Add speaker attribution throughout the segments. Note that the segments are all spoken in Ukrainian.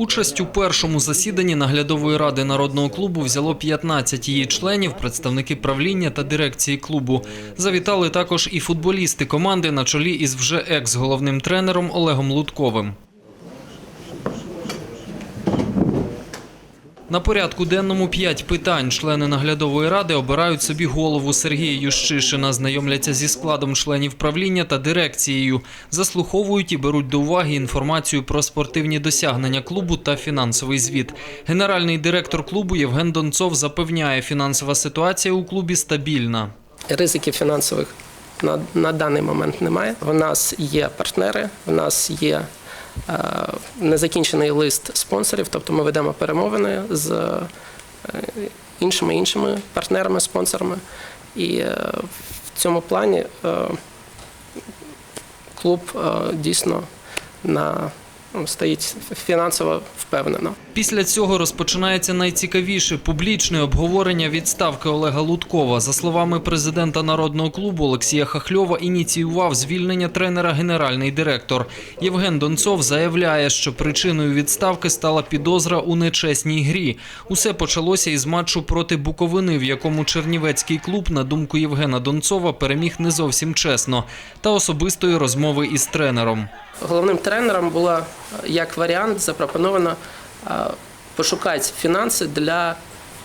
Speaker 1: Участь у першому засіданні наглядової ради народного клубу взяло 15 її членів, представники правління та дирекції клубу. Завітали також і футболісти команди на чолі із вже екс-головним тренером Олегом Лутковим. На порядку денному п'ять питань. Члени наглядової ради обирають собі голову Сергія Ющишина, знайомляться зі складом членів правління та дирекцією, заслуховують і беруть до уваги інформацію про спортивні досягнення клубу та фінансовий звіт. Генеральний директор клубу Євген Донцов запевняє, фінансова ситуація у клубі стабільна.
Speaker 2: Ризиків фінансових на, на даний момент немає. В нас є партнери, в нас є незакінчений лист спонсорів, тобто ми ведемо перемовини з е, іншими іншими партнерами, спонсорами. І е, в цьому плані е, клуб е, дійсно на, стоїть фінансово впевнено.
Speaker 1: Після цього розпочинається найцікавіше публічне обговорення відставки Олега Луткова. За словами президента народного клубу Олексія Хахльова, ініціював звільнення тренера генеральний директор. Євген Донцов заявляє, що причиною відставки стала підозра у нечесній грі. Усе почалося із матчу проти Буковини, в якому Чернівецький клуб, на думку Євгена Донцова, переміг не зовсім чесно, та особистої розмови із тренером.
Speaker 2: Головним тренером було е, як варіант запропоновано пошукати фінанси для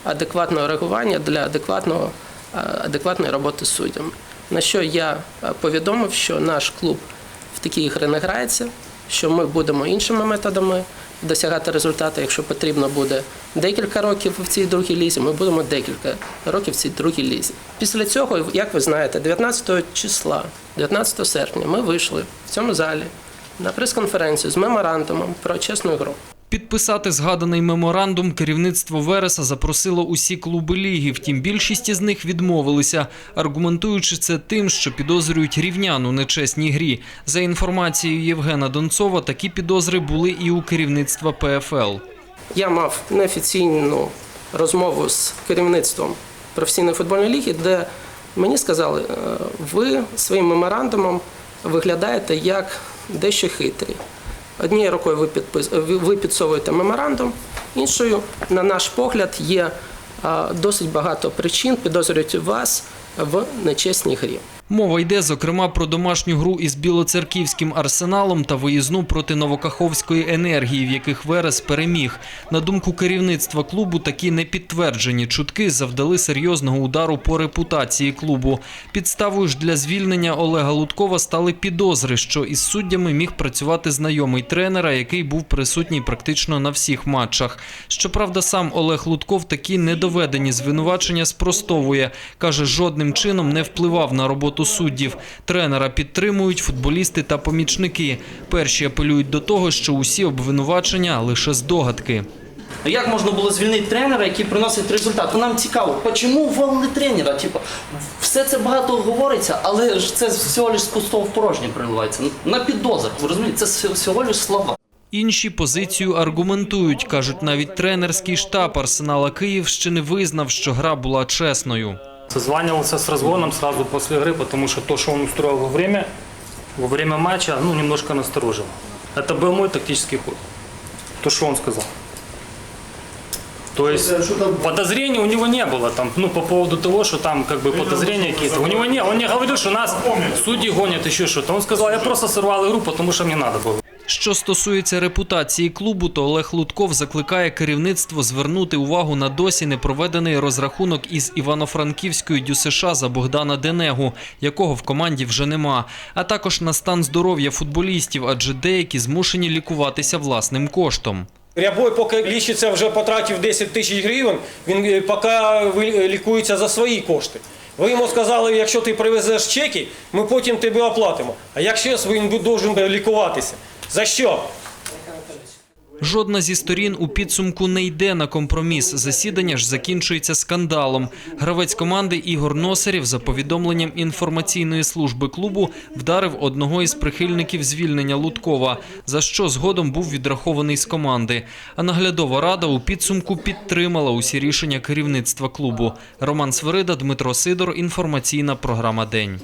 Speaker 2: адекватного реагування, для адекватного, адекватної роботи з суддями. На що я повідомив, що наш клуб в такі ігри не грається, що ми будемо іншими методами досягати результату. Якщо потрібно буде декілька років в цій другій лізі, ми будемо декілька років в цій другій лізі. Після цього, як ви знаєте, 19 числа, 19 серпня, ми вийшли в цьому залі на прес-конференцію з меморандумом про чесну гру.
Speaker 1: Підписати згаданий меморандум керівництво Вереса запросило усі клуби ліги. Втім, більшість із них відмовилися, аргументуючи це тим, що підозрюють рівнян у нечесній грі. За інформацією Євгена Донцова, такі підозри були і у керівництва ПФЛ.
Speaker 2: Я мав неофіційну розмову з керівництвом професійної футбольної ліги, де мені сказали, «Е, ви своїм меморандумом виглядаєте як дещо хитрі. Однією рукою ви, підпис... ви- підсовуєте меморандум, іншою, на наш погляд, є досить багато причин підозрювати вас в нечесній грі.
Speaker 1: Мова йде, зокрема, про домашню гру із білоцерківським арсеналом та виїзну проти Новокаховської енергії, в яких Верес переміг. На думку керівництва клубу, такі непідтверджені чутки завдали серйозного удару по репутації клубу. Підставою ж для звільнення Олега Луткова стали підозри, що із суддями міг працювати знайомий тренера, який був присутній практично на всіх матчах. Щоправда, сам Олег Лутков такі недоведені звинувачення спростовує. Каже, жодним чином не впливав на роботу суддів. Тренера підтримують футболісти та помічники. Перші апелюють до того, що усі обвинувачення лише здогадки.
Speaker 3: Як можна було звільнити тренера, який приносить результат? Нам цікаво, чому уволили тренера? Типу, все це багато говориться, але ж це всього лиш з пустого в порожнє приливається. На підозр, ви розумієте, це всього- лиш слова.
Speaker 1: Інші позицію аргументують. Кажуть, навіть тренерський штаб Арсенала Київщини визнав, що гра була чесною.
Speaker 4: Созванивался с разгоном сразу после игры, потому что то, что он устроил во время, во время матча, ну, немножко насторожило. Это был мой тактический ход. То, что он сказал. То есть подозрений у него не было там, ну, по поводу того, что там как бы подозрения какие-то. У него не, он не говорил, что нас судьи гонят еще что-то. Он сказал, я просто сорвал игру, потому что мне надо было.
Speaker 1: Що стосується репутації клубу, то Олег Лутков закликає керівництво звернути увагу на досі не проведений розрахунок із Івано-Франківської ДЮСШ за Богдана Денегу, якого в команді вже нема, а також на стан здоров'я футболістів, адже деякі змушені лікуватися власним коштом.
Speaker 5: Рябой, поки лічиться, вже потратив 10 тисяч гривень, він е, поки е, лікується за свої кошти. Ви йому сказали, якщо ти привезеш чеки, ми потім тебе оплатимо. А якщо він повинен лікуватися? За що?
Speaker 1: Жодна зі сторін у підсумку не йде на компроміс. Засідання ж закінчується скандалом. Гравець команди Ігор Носарів за повідомленням інформаційної служби клубу вдарив одного із прихильників звільнення Луткова, за що згодом був відрахований з команди. А наглядова рада у підсумку підтримала усі рішення керівництва клубу. Роман Свирида, Дмитро Сидор. Інформаційна програма День.